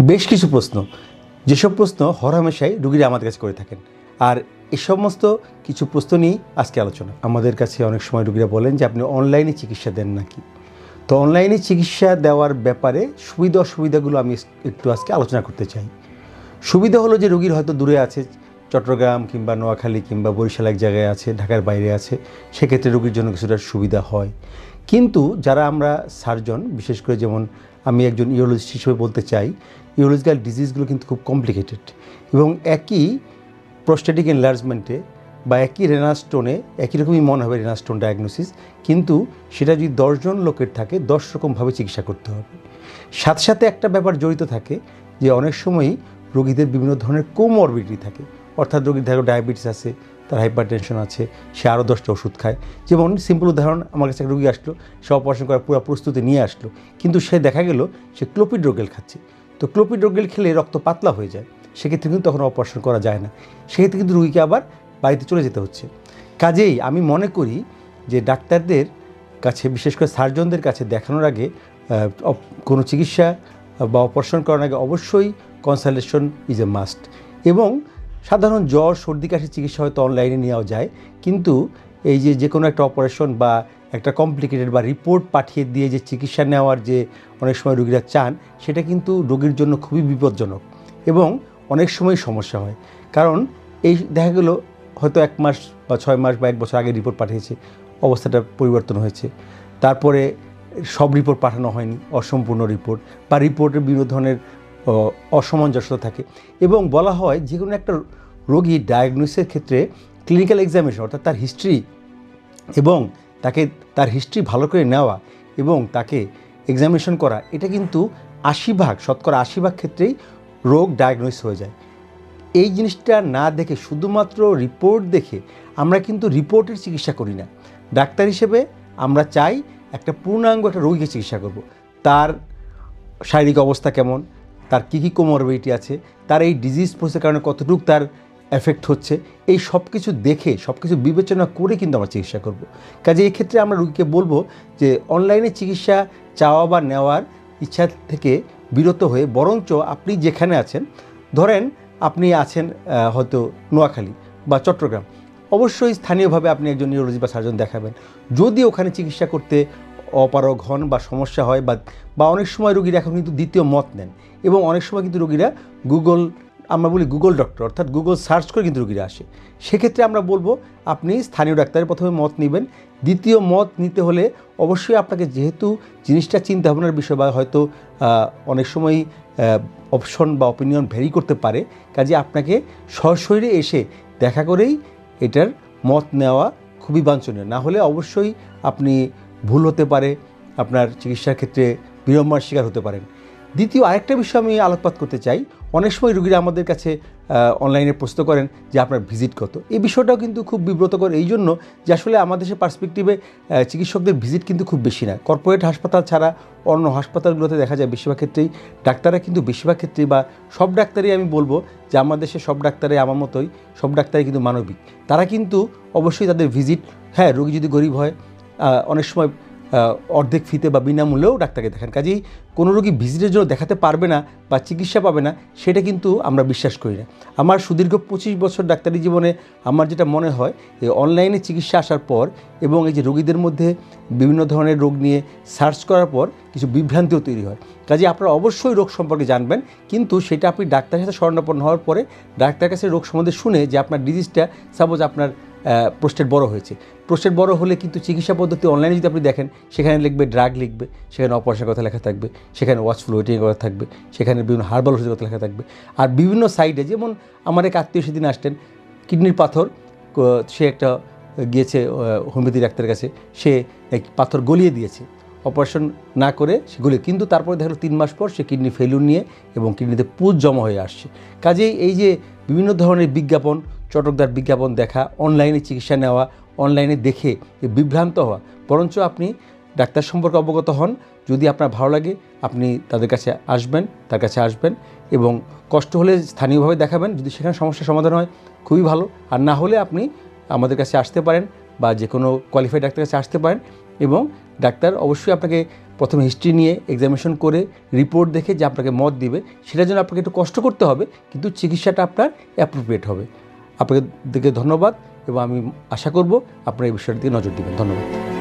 বেশ কিছু প্রশ্ন। যেসব প্রশ্ন হরহামেশাই রুগীরা আমাদের কাছে করে থাকেন। আর এই সমস্ত কিছু প্রশ্ন নিয়েই আজকে আলোচনা। আমাদের কাছে অনেক সময় রুগীরা বলেন যে, আপনি অনলাইনে চিকিৎসা দেন নাকি? তো অনলাইনে চিকিৎসা দেওয়ার ব্যাপারে সুবিধা অসুবিধাগুলো আমি একটু আজকে আলোচনা করতে চাই। সুবিধা হলো যে, রুগীর হয়তো দূরে আছে, চট্টগ্রাম কিংবা নোয়াখালী কিংবা বরিশাল এক জায়গায় আছে, ঢাকার বাইরে আছে, সেক্ষেত্রে রুগীর জন্য কিছুটা সুবিধা হয়। কিন্তু যারা আমরা সার্জন, বিশেষ করে যেমন আমি একজন ইউরোলজিস্ট হিসেবে বলতে চাই, ইউরোলজিক্যাল ডিজিজগুলো কিন্তু খুব কমপ্লিকেটেড এবং একই প্রস্টেটিক এনলার্জমেন্টে বা একই রেনাস্টোনে একই রকমই মনে হবে রেনাস্টোন ডায়াগনোসিস, কিন্তু সেটা যদি দশজন লোকের থাকে, দশ রকমভাবে চিকিৎসা করতে হবে। সাথে সাথে একটা ব্যাপার জড়িত থাকে যে অনেক সময়ই রোগীদের বিভিন্ন ধরনের কোমরবিডিটি থাকে। অর্থাৎ রোগীর ধরো ডায়াবেটিস আছে তার হাইপার টেনশন আছে, সে আরও দশটা ওষুধ খায়। যেমন সিম্পল উদাহরণ, আমার কাছে রোগী আসলো, সে অপারেশন করার পুরো প্রস্তুতি নিয়ে আসলো, কিন্তু সে দেখা গেল সে ক্লোপিড্রোগেল খাচ্ছে। তো ক্লোপিড্রোগেল খেলে রক্ত পাতলা হয়ে যায়, সেক্ষেত্রে কিন্তু তখন অপারেশন করা যায় না। সেক্ষেত্রে কিন্তু রুগীকে আবার বাড়িতে চলে যেতে হচ্ছে। কাজেই আমি মনে করি যে ডাক্তারদের কাছে, বিশেষ করে সার্জনদের কাছে দেখানোর আগে কোনো চিকিৎসা বা অপারেশন করার আগে অবশ্যই কনসালটেশন ইজ এ মাস্ট এবং সাধারণ জ্বর, সর্দি কাশির চিকিৎসা হয়তো অনলাইনে নেওয়া যায়। কিন্তু এই যে যে কোনো একটা অপারেশন বা একটা কমপ্লিকেটেড বা রিপোর্ট পাঠিয়ে দিয়ে যে চিকিৎসা নেওয়ার যে অনেক সময় রোগীরা চান, সেটা কিন্তু রোগীর জন্য খুবই বিপজ্জনক এবং অনেক সময় সমস্যা হয়। কারণ এই দেখা গেলো হয়তো এক মাস বা ছয় মাস বা এক বছর আগে রিপোর্ট পাঠিয়েছে, অবস্থাটা পরিবর্তন হয়েছে। তারপরে সব রিপোর্ট পাঠানো হয়নি, অসম্পূর্ণ রিপোর্ট বা রিপোর্টের বিভিন্ন ধরনের অসামঞ্জস্যতা থাকে। এবং বলা হয় যে কোনো একটা রোগী ডায়াগনোসিসের ক্ষেত্রে ক্লিনিক্যাল এক্সামিনেশন অর্থাৎ তার হিস্ট্রি এবং তাকে, তার হিস্ট্রি ভালো করে নেওয়া এবং তাকে এক্সামিনেশন করা, এটা কিন্তু আশি ভাগ, শতকরা আশি ভাগ ক্ষেত্রেই রোগ ডায়াগনোস হয়ে যায়। এই জিনিসটা না দেখে, শুধুমাত্র রিপোর্ট দেখে আমরা কিন্তু রিপোর্টের চিকিৎসা করি না। ডাক্তার হিসেবে আমরা চাই একটা পূর্ণাঙ্গ একটা রোগীকে চিকিৎসা করব। তার শারীরিক অবস্থা কেমন? তার কী কী কোমরবিলিটি আছে, তার এই ডিজিজ প্রসেসের কারণে কতটুকু তার এফেক্ট হচ্ছে, এই সব কিছু দেখে, সব কিছু বিবেচনা করে কিন্তু আমরা চিকিৎসা করব। কাজে এই ক্ষেত্রে আমরা রুগীকে বলব যে অনলাইনে চিকিৎসা চাওয়া বা নেওয়ার ইচ্ছা থেকে বিরত হয়ে, বরঞ্চ আপনি যেখানে আছেন, ধরেন আপনি আছেন হয়তো নোয়াখালী বা চট্টগ্রাম, অবশ্যই স্থানীয়ভাবে আপনি একজন নিউরোলজি বা সার্জন দেখাবেন। যদি ওখানে চিকিৎসা করতে অপারগ হন বা সমস্যা হয় বা বা অনেক সময় রোগীরা এখন কিন্তু দ্বিতীয় মত নেন এবং অনেক সময় কিন্তু রোগীরা গুগল, আমরা বলি গুগল ডক্টর অর্থাৎ গুগল সার্চ করে কিন্তু রোগীরা আসে। সেক্ষেত্রে আমরা বলব আপনি স্থানীয় ডাক্তারের প্রথমে মত নেবেন। দ্বিতীয় মত নিতে হলে অবশ্যই আপনাকে যেহেতু জিনিসটা চিন্তা ভাবনার বিষয় বা হয়তো অনেক সময় অপশন বা অপিনিয়ন ভ্যারি করতে পারে। কাজে আপনাকে সশরীরে এসে দেখা করেই এটার মত নেওয়া খুবই বাঞ্ছনীয়। না হলে অবশ্যই আপনি ভুল হতে পারে, আপনার চিকিৎসার ক্ষেত্রে বিড়ম্বনার শিকার হতে পারেন। দ্বিতীয়, আরেকটা বিষয় আমি আলোকপাত করতে চাই। অনেক সময় রুগীরা আমাদের কাছে অনলাইনে প্রশ্ন করেন যে আপনার ভিজিট কত? এই বিষয়টাও কিন্তু খুব বিব্রতকর। এই জন্য যে আসলে আমাদের দেশের পার্সপেক্টিভে চিকিৎসকদের ভিজিট কিন্তু খুব বেশি না। কর্পোরেট হাসপাতাল ছাড়া অন্য হাসপাতালগুলোতে দেখা যায় বেশিরভাগ ক্ষেত্রেই ডাক্তাররা কিন্তু বেশিরভাগ ক্ষেত্রেই বা সব ডাক্তারই আমি বলব যে আমার দেশে সব ডাক্তারই আমার মতোই, সব ডাক্তারই কিন্তু মানবিক। তারা কিন্তু অবশ্যই তাদের ভিজিট হ্যাঁ রোগী যদি গরিব হয় অনেক সময় অর্ধেক ফিতে বা বিনামূল্যেও ডাক্তারকে দেখান। কাজেই কোনো রোগী ভিজিটের জন্য দেখাতে পারবে না বা চিকিৎসা পাবে না, সেটা কিন্তু আমরা বিশ্বাস করি না। আমার সুদীর্ঘ পঁচিশ বছর ডাক্তারি জীবনে আমার যেটা মনে হয় এই অনলাইনে চিকিৎসা আসার পর এবং এই যে রোগীদের মধ্যে বিভিন্ন ধরনের রোগ নিয়ে সার্চ করার পর কিছু বিভ্রান্তিও তৈরি হয়। কাজে আপনারা অবশ্যই রোগ সম্পর্কে জানবেন, কিন্তু সেটা আপনি ডাক্তারের সাথে শরণাপন্ন হওয়ার পরে ডাক্তারের কাছে রোগ সম্বন্ধে শুনে যে আপনার ডিজিজটা সাপোজ আপনার প্রোস্টেট বড় হয়েছে। প্রোস্টেট বড় হলে কিন্তু চিকিৎসা পদ্ধতি অনলাইনে যদি আপনি দেখেন, সেখানে লিখবে ড্রাগ লিখবে, সেখানে অপারেশনের কথা লেখা থাকবে, সেখানে ওয়াচফুল ওয়েটিংয়ের কথা থাকবে, সেখানে বিভিন্ন হার্বাল ওষুধের কথা লেখা থাকবে। আর বিভিন্ন সাইডে যেমন আমার এক আত্মীয় সেদিন আসতেন কিডনির পাথর সে একটা গিয়েছে হোমিওপ্যাথি ডাক্তারের কাছে, সে এক পাথর গলিয়ে দিয়েছে। অপারেশন না করে সে গলিয়ে, কিন্তু তারপরে দেখল তিন মাস পর সে কিডনি ফেলুর নিয়ে এবং কিডনিতে পুজ জমা হয়ে আসছে। কাজেই এই যে বিভিন্ন ধরনের বিজ্ঞাপন চটকদার বিজ্ঞাপন দেখা অনলাইনে চিকিৎসা নেওয়া অনলাইনে দেখে বিভ্রান্ত হওয়া। বরঞ্চ আপনি ডাক্তার সম্পর্কে অবগত হন। যদি আপনার ভালো লাগে, আপনি তাদের কাছে আসবেন, তার কাছে আসবেন এবং কষ্ট হলে স্থানীয়ভাবে দেখাবেন। যদি সেখানে সমস্যার সমাধান হয়, খুবই ভালো। আর না হলে আপনি আমাদের কাছে আসতে পারেন বা যে কোনো কোয়ালিফাইড ডাক্তার কাছে আসতে পারেন এবং ডাক্তার অবশ্যই আপনাকে প্রথমে হিস্ট্রি নিয়ে এক্সামিনেশন করে রিপোর্ট দেখে যে আপনাকে মত দিবে। সেটার জন্য আপনাকে একটু কষ্ট করতে হবে, কিন্তু চিকিৎসাটা আপনার অ্যাপ্রোপ্রিয়েট হবে। আপনাদেরকে ধন্যবাদ এবং আমি আশা করব আপনারা এই বিষয়টির দিকে নজর দেবেন। ধন্যবাদ।